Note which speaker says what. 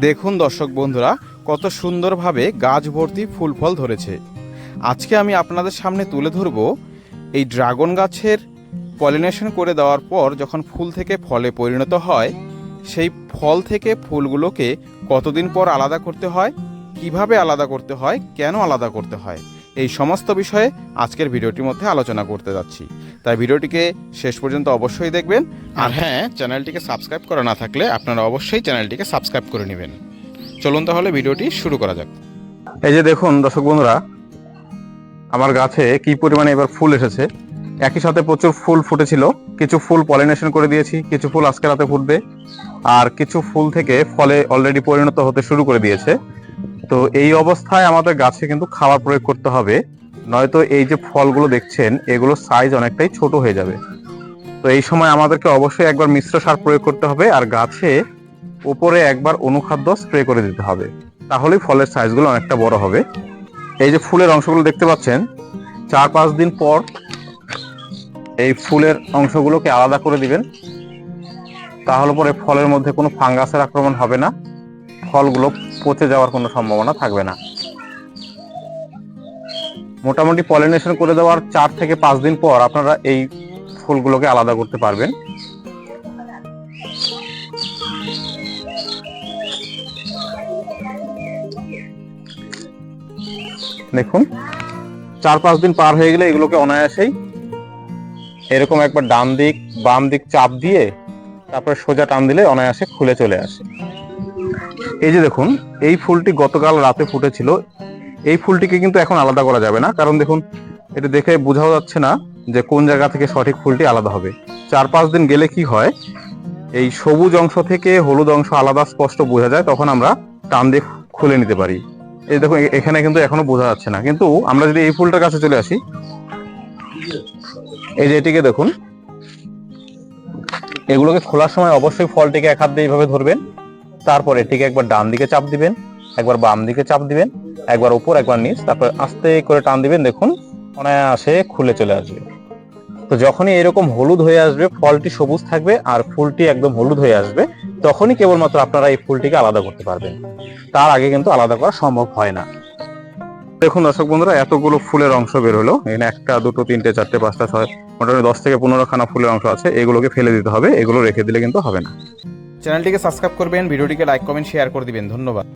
Speaker 1: দেখুন দর্শক বন্ধুরা, কত সুন্দরভাবে গাছ ভর্তি ফুল ফল ধরেছে। আজকে আমি আপনাদের সামনে তুলে ধরব এই ড্রাগন গাছের পলিনেশন করে দেওয়ার পর যখন ফুল থেকে ফলে পরিণত হয়, সেই ফল থেকে ফুলগুলোকে কতদিন পর আলাদা করতে হয়, কীভাবে আলাদা করতে হয়, কেন আলাদা করতে হয় এই সমস্ত বিষয়ে আজকের ভিডিওটির মধ্যে আলোচনা করতে যাচ্ছি। তাই ভিডিওটিকে শেষ পর্যন্ত অবশ্যই দেখবেন। আর হ্যাঁ চ্যানেলটিকে সাবস্ক্রাইব করা না থাকলে আপনারা অবশ্যই চ্যানেলটিকে সাবস্ক্রাইব করে নেবেন। চলুন তাহলে ভিডিওটি শুরু করা যাক।
Speaker 2: এই যে দেখুন দর্শক বন্ধুরা আমার গাছে কি পরিমাণে এবার ফুল এসেছে। একই সাথে প্রচুর ফুল ফুটেছিল। কিছু ফুল পলিনেশন করে দিয়েছি কিছু ফুল আজকে রাতে ফুটবে। আর কিছু ফুল থেকে ফলে অলরেডি পরিণত হতে শুরু করে দিয়েছে। তো এই অবস্থায় আমাদের গাছে কিন্তু খাবার প্রয়োগ করতে হবে। নয়তো এই যে ফলগুলো দেখছেন, এগুলোর সাইজ অনেকটাই ছোট হয়ে যাবে। তো এই সময় আমাদেরকে অবশ্যই একবার মিশ্র সার প্রয়োগ করতে হবে আর গাছে উপরে একবার অনুখাদ্য স্প্রে করে দিতে হবে। তাহলেই ফলের সাইজগুলো অনেকটা বড় হবে। এই যে ফুলের অংশগুলো দেখতে পাচ্ছেন, চার পাঁচ দিন পর এই ফুলের অংশগুলোকে আলাদা করে দিবেন। তাহলে পরে ফলের মধ্যে কোনো ফাঙ্গাসের আক্রমণ হবে না। ফলগুলো পচে যাওয়ার কোনো সম্ভাবনা থাকবে না। মোটামুটি পলিনেশন করে দেওয়ার চার থেকে পাঁচ দিন পর আপনারা এই ফুলগুলোকে আলাদা করতে পারবেন। দেখুন, চার পাঁচ দিন পার হয়ে গেলে এগুলোকে অনায়াসেই এরকম একবার ডান দিক, বাম দিক চাপ দিয়ে তারপরে সোজা টান দিলে অনায়াসে খুলে চলে আসে। এই যে দেখুন, এই ফুলটি গতকাল রাতে ফুটেছিল। এই ফুলটিকে কিন্তু এখন আলাদা করা যাবে না, কারণ দেখুন, এটা দেখে বোঝাও যাচ্ছে না যে কোন জায়গা থেকে সঠিক ফুলটি আলাদা হবে। চার পাঁচ দিন গেলে কি হয়, এই সবুজ অংশ থেকে হলুদ অংশ আলাদা স্পষ্ট বোঝা যায়, তখন আমরা টান দিয়ে খুলে নিতে পারি। এই দেখুন এখানে কিন্তু এখনও বোঝা যাচ্ছে না। কিন্তু আমরা যদি এই ফুলটার কাছে চলে আসি, এই যে এটিকে দেখুন, এগুলোকে খোলার সময় অবশ্যই ফলটিকে এক হাত দিয়ে এইভাবে ধরবেন। তারপর এটিকে একবার ডান দিকে চাপ দিবেন, একবার বাম দিকে চাপ দিবেন, একবার উপর, একবার নিচ, তারপর আস্তে করে টান দিবেন, দেখুন অনায়াসে খুলে চলে আসবে। তো যখনই এরকম হলুদ হয়ে আসবে, ফলটি সবুজ থাকবে আর ফুলটি একদম হলুদ হয়ে আসবে, তখনই কেবলমাত্র আপনারা এই ফুলটিকে আলাদা করতে পারবেন। তার আগে কিন্তু আলাদা করা সম্ভব হয় না। দেখুন দর্শক বন্ধুরা, এতগুলো ফুলের অংশ বের হলো। এখানে একটা, দুটো, তিনটে, চারটে, পাঁচটা, ছয়, মোটামুটি দশ থেকে পনেরো খানা ফুলের অংশ আছে। এগুলোকে ফেলে দিতে হবে, এগুলো রেখে দিলে কিন্তু হবে না।
Speaker 1: চ্যানেলটিকে সাবস্ক্রাইব করবেন ভিডিওটিকে লাইক কমেন্ট শেয়ার করে দিবেন। ধন্যবাদ।